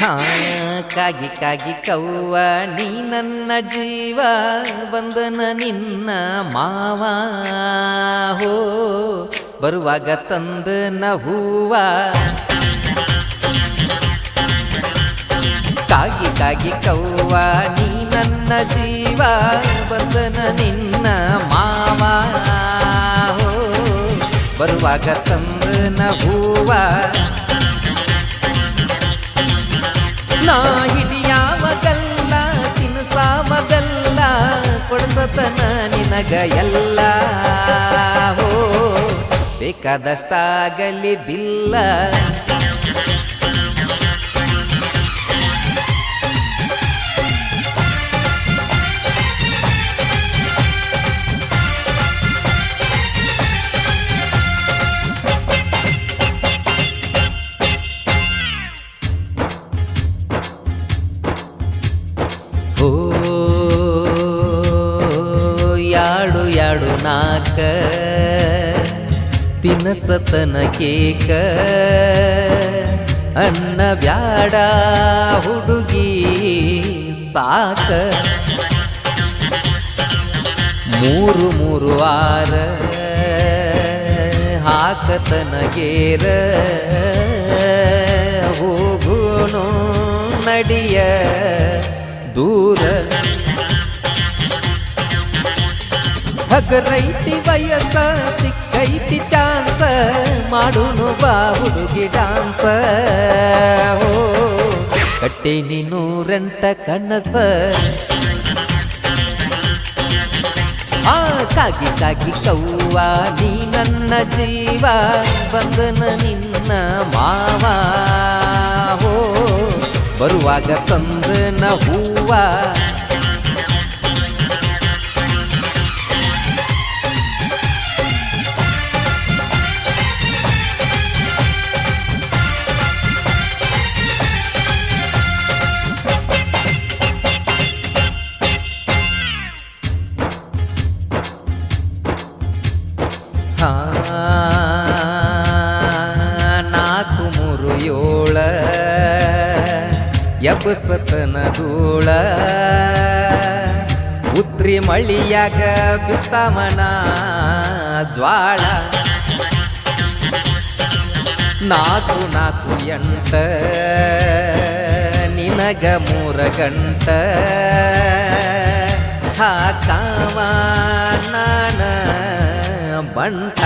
ಕಾಗಿ ಕಾಗಿ ಕವ್ವ, ನೀ ನನ್ನ ಜೀವ ಬಂದನ ನಿನ್ನ ಮಾವ. ಹೋ, ಬರುವಾಗ ತಂದನ ಹೂವ ಕಾಗಿ ಕಾಗಿ ಕವ್ವ, ನೀ ನನ್ನ ಜೀವ ಬಂದನ ನಿನ್ನ ಮಾವ. ಹೋ, ಬರುವಾಗ ತಂದನ ಹೂವ ನಾ ಹಿಡಿಯಾವಗಲ್ಲ ತಿನ್ಸಾವಗಲ್ಲ ಕೊಡ್ಸತನ ನಿನಗ ಎಲ್ಲ ಹೋ ಬೇಕಾದಷ್ಟಾಗಲಿ ಬಿಲ್ಲ. ಓ, ಯಾಡು ಯಾಡು ನಾಕ ತಿನಸತನ ಕೇಕ, ಅಣ್ಣ ಬ್ಯಾಡ ಹುಡುಗಿ ಸಾಕ. ಮೂರು ಮೂರು ವಾರ ಹಾಕತನ ಗೇರ, ಹೋಗುನು ನಡಿಯ. ದೂರ. ಹಗರೈತಿ ವಯಸ್ಸ, ಸಿಕ್ಕೈತಿ ಚಾನ್ಸ, ಮಾಡುನು ಬಾ ಹುಡುಗಿ ಡಾನ್ಸ. ಹೋ ಕಟ್ಟೆ ನೀನು ರಂಟ ಕನಸ. ಆ ಕಾಗಿ ಕಾಗಿ ಕವ್ವ, ನೀ ನನ್ನ ಜೀವ, ಬಂದನ ನಿನ್ನ ಮಾವ. ಬರುವಾಗ ತಂದನ ಹೂವ ಎಬ್ಬಸತನ ಧೂಳ ಉತ್ರಿ ಮಳಿಯಾಗ ಬಿತ್ತಮನ ಜ್ವಾಳ. ನಾಕು ನಾಕು ಎಂಟ, ನಿನಗ ಮೂರ ಗಂಟ. ಹಾಕಾವ ನಾನ ಬಂಟ.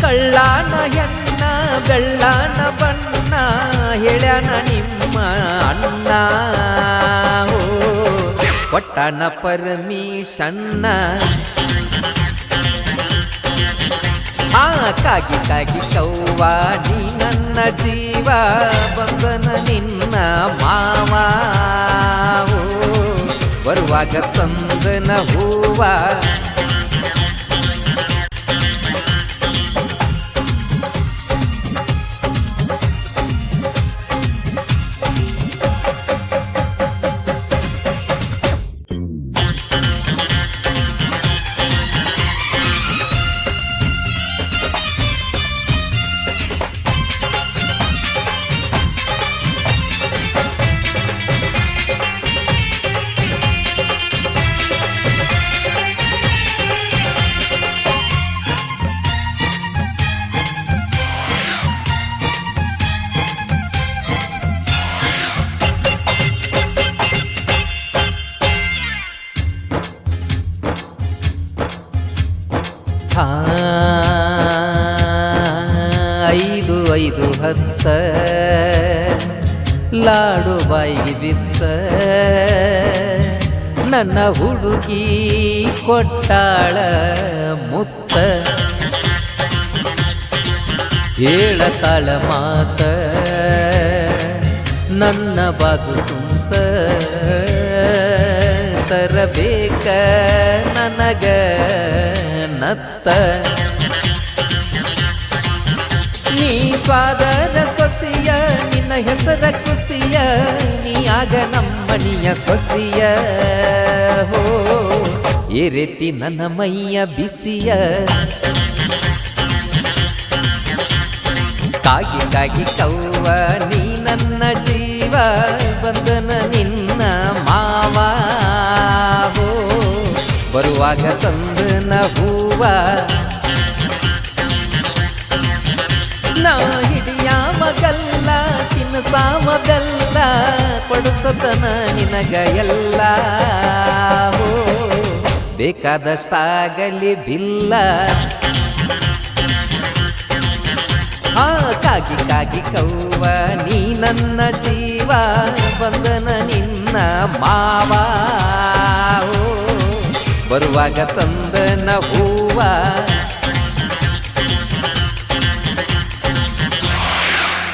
ಕಳ್ಳಾನ ಹೆಣ್ಣ ಬೆಳ್ಳನ ಬಣ್ಣ, ಹೇಳ್ಯಾನ ನಿಮ್ಮ ಅಣ್ಣ. ಪಟ್ಟಣ ಕೊಟ್ಟನ ಸಣ್ಣ ಆ ಕಾಗಿ ಕಾಗಿ ಕೌವ ನೀ ನನ್ನ ಜೀವ ಬಂದನ ನಿನ್ನ ಮಾವ. ಓ ಬರುವಾಗ ತಂದನ ಹೂವ ಐದು ಹತ್ತ. ಲಾಡು ಬಾಯಿ ಬಿತ್ತ. ನನ್ನ ಹುಡುಗಿ ಕೊಟ್ಟಾಳ ಮುತ್ತ. ಹೇಳತಾಳ ಮಾತ. ನನ್ನ ಬಾದು ತುಂಬ ತರಬೇಕ ನನಗ ನತ್ತ. ಸ್ವಾದರ ಸೊಸಿಯ, ನಿನ್ನ ಹೆಸರ ಕುಸಿಯ, ನೀ ಆಗ ನಮ್ಮನಿಯ ಸೊಸಿಯ. ಹೋ ಏರೆತಿ ನನ್ನ ಮೈಯ ಬಿಸಿಯ. ಕಾಗಿ ಕವ್ವ, ನೀ ನನ್ನ ಜೀವ ಬಂದನ ನಿನ್ನ ಮಾವ. ಹೋ, ಬರುವಾಗ ತಂದನ ಹೂವ. ನಾ ಹಿಡಿಯ ಮಗಲ್ಲ ತಿನ್ನಸಾಮ ಬೆಲ್ಲ ನಿನಗ ಎಲ್ಲ ಹೋ, ಬೇಕಾದಷ್ಟಾಗಲಿ ಬಿಲ್ಲ. ಆ ಕಾಗಿ ಕಾಗಿ ಕೌವ, ನೀ ನನ್ನ ಜೀವ ಬಂದನ ನಿನ್ನ ಮಾವ. ಬರುವಾಗ ತಂದನ ಹೂವ.